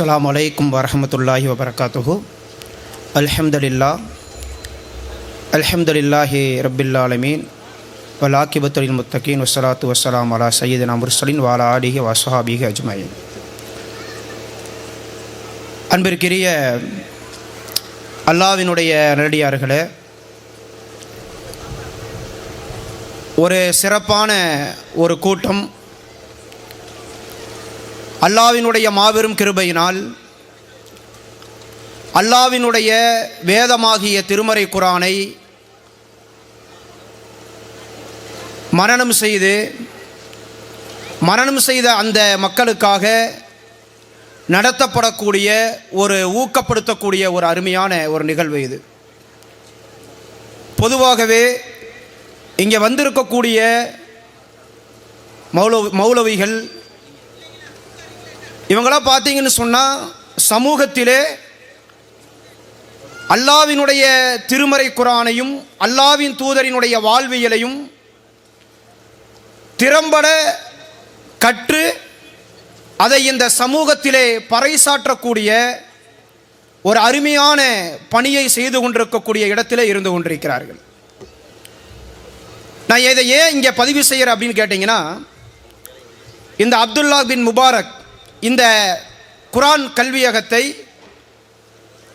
அஸ்லாம் அலைக்கும் வரமத்துல்லாஹி வபரகாத்துஹு அல்ஹம்துலில்லா அல்ஹம்துலில்லாஹி ரபில்லாலமீன் வலாக்கிபத்துலின் முத்தகீன் வசலாத்து வசலாம் அலா சையீதனா முர்சலின் வாலா ஆடிகி வசஹாபிகி அஜ்மயின் அன்பிற்கிரிய அல்லாவினுடைய நடிகார்களே ஒரு சிறப்பான ஒரு கூட்டம் அல்லாவினுடைய மாபெரும் கிருபையினால் அல்லாவினுடைய வேதமாகிய திருமறை குரானை மரணம் செய்து மரணம் செய்த அந்த மக்களுக்காக நடத்தப்படக்கூடிய ஒரு ஊக்கப்படுத்தக்கூடிய ஒரு அருமையான ஒரு நிகழ்வு இது. பொதுவாகவே இங்கே வந்திருக்கக்கூடிய மௌலவி மௌலவிகள் இவங்களாம் பார்த்தீங்கன்னு சொன்னால் சமூகத்திலே அல்லாவினுடைய திருமறை குரானையும் அல்லாவின் தூதரினுடைய வாழ்வியலையும் திறம்பட கற்று அதை இந்த சமூகத்திலே பறைசாற்றக்கூடிய ஒரு அருமையான பணியை செய்து கொண்டிருக்கக்கூடிய இடத்திலே இருந்து கொண்டிருக்கிறார்கள். நான் இதை ஏன் இங்கே பதிவு செய்கிறேன் அப்படின்னு கேட்டிங்கன்னா இந்த அப்துல்லா பின் முபாரக் இந்த குரான் கல்வியகத்தை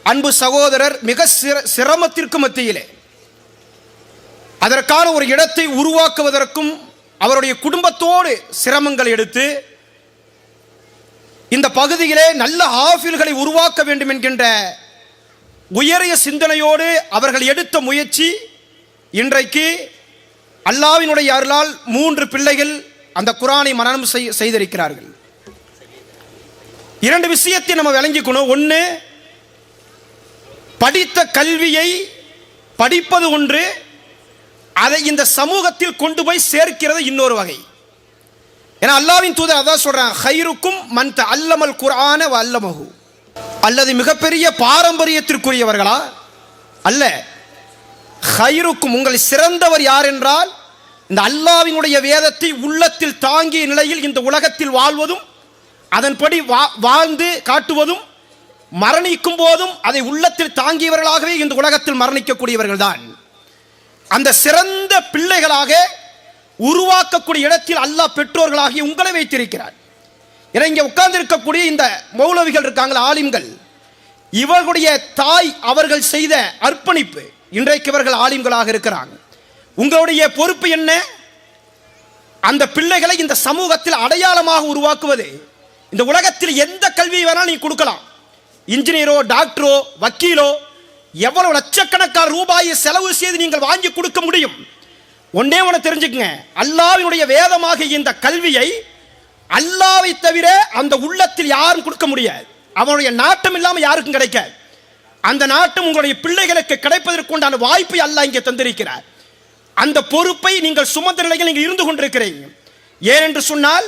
அன்பு சகோதரர் மிக சிர சிரமத்திற்கு மத்தியிலே அதற்கான ஒரு இடத்தை உருவாக்குவதற்கும் அவருடைய குடும்பத்தோடு சிரமங்கள் எடுத்து இந்த பகுதியிலே நல்ல ஆஃபில்களை உருவாக்க வேண்டும் என்கின்ற உயரிய சிந்தனையோடு அவர்கள் எடுத்த முயற்சி இன்றைக்கு அல்லாவினுடைய அருளால் மூன்று பிள்ளைகள் அந்த குரானை மனனம் செய்திருக்கிறார்கள். இரண்டு விஷயத்தை நம்ம விளங்கிக்கணும். ஒன்று படித்த கல்வியை படிப்பது ஒன்று அதை இந்த சமூகத்தில் கொண்டு போய் சேர்க்கிறது இன்னொரு வகை. ஏன்னா அல்லாவின் தூதர் அதான் சொல்றான் ஹைருக்கும் மந்த அல்லமல் குரான அல்லமகு அல்லது மிகப்பெரிய பாரம்பரியத்திற்குரியவர்களா? அல்ல. ஹைருக்கும் உங்கள் சிறந்தவர் யார் என்றால் இந்த அல்லாவினுடைய வேதத்தை உள்ளத்தில் தாங்கிய நிலையில் இந்த உலகத்தில் வாழ்வதும் அதன்படி வாழ்ந்து காட்டுவதும் மரணிக்கும் போதும் அதை உள்ளத்தில் தாங்கியவர்களாகவே இந்த உலகத்தில் மரணிக்கக்கூடியவர்கள் தான் அந்த சிறந்த பிள்ளைகளாக உருவாக்கக்கூடிய இடத்தில் அல்லாஹ் பெற்றோர்களாகி உங்களை வைத்திருக்கிறார். ஏன்னா இங்கே உட்கார்ந்து இருக்கக்கூடிய இந்த மௌலவிகள் இருக்காங்களா ஆலிம்கள். இவர்களுடைய தாய் அவர்கள் செய்த அர்ப்பணிப்பு இன்றைக்கு இவர்கள் ஆலிம்களாக இருக்கிறாங்க. உங்களுடைய பொறுப்பு என்ன? அந்த பிள்ளைகளை இந்த சமூகத்தில் அடையாளமாக உருவாக்குவது. இந்த உலகத்தில் எந்த கல்வி வேணாலும் நீ கொடுக்கலாம். இன்ஜினியரோ டாக்டரோ வக்கீலோ எவ்வளவு லட்சக்கணக்கான ரூபாயை செலவு செய்து நீங்கள் வாங்கி கொடுக்க முடியும்? ஒன்னே ஒன்று தெரிஞ்சுக்கங்க. அல்லாவினுடைய வேதமாக இந்த கல்வியை அல்லாவை தவிர அந்த உள்ளத்தில் யாரும் கொடுக்க முடியாது. அவனுடைய நாட்டம் இல்லாமல் யாருக்கும் கிடைக்காது. அந்த நாட்டம் உங்களுடைய பிள்ளைகளுக்கு கிடைப்பதற்கு உண்டான வாய்ப்பை அல்ல இங்கே தந்திருக்கிறார். அந்த பொறுப்பை நீங்கள் சுமந்த நிலையில் நீங்கள் இருந்து கொண்டிருக்கிறீங்க. ஏனென்று சொன்னால்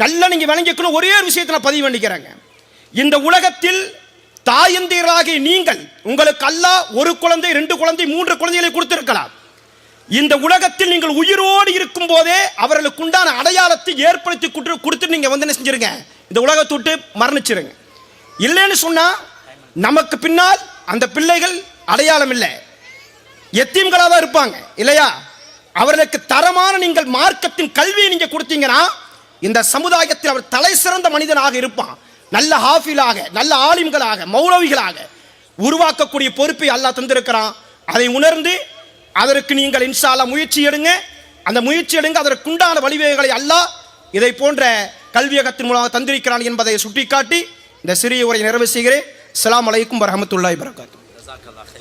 நல்லா நீங்க விளங்கிக்கணும். ஒரே ஒரு விஷயத்தை நான் பதிவு பண்ணிக்கிறேங்க. இந்த உலகத்தில் தாயந்தீர்களாகிய நீங்கள் உங்களுக்கு அல்ல ஒரு குழந்தை ரெண்டு குழந்தை மூன்று குழந்தைகளை கொடுத்திருக்கலாம். இந்த உலகத்தில் நீங்கள் உயிரோடு இருக்கும் போதே அவர்களுக்கு உண்டான அடையாளத்தை ஏற்படுத்தி கொடுத்து நீங்க வந்து என்ன செஞ்சிருங்க? இந்த உலகத்தை விட்டு மரணிச்சிருங்க. இல்லைன்னு சொன்னா நமக்கு பின்னால் அந்த பிள்ளைகள் அடையாளம் இல்லை. எத்தீம்களாக தான் இருப்பாங்க இல்லையா? அவர்களுக்கு தரமான நீங்கள் மார்க்கத்தின் கல்வியை நீங்க கொடுத்தீங்கன்னா இந்த சமுதாயத்தில் அவர் தலை சிறந்த மனிதனாக இருப்பான். நல்ல ஹாஃபிலாக நல்ல ஆலிம்களாக மௌலவிகளாக உருவாக்கக்கூடிய பொறுப்பை அல்லாஹ் தந்திருக்கிறான். அதை உணர்ந்து அதற்கு நீங்கள் இன்ஷால்லா முயற்சி எடுங்க. அந்த முயற்சி எடுங்க. அதற்குண்டான வழிவகைகளை அல்லாஹ் இதை போன்ற கல்வியகத்தின் மூலமாக தந்திருக்கிறான் என்பதை சுட்டிக்காட்டி இந்த சிறிய உரை நிறைவு செய்கிறேன். அலாம் அலைக்கும் வரமத்துல்லாய் வரகாத்து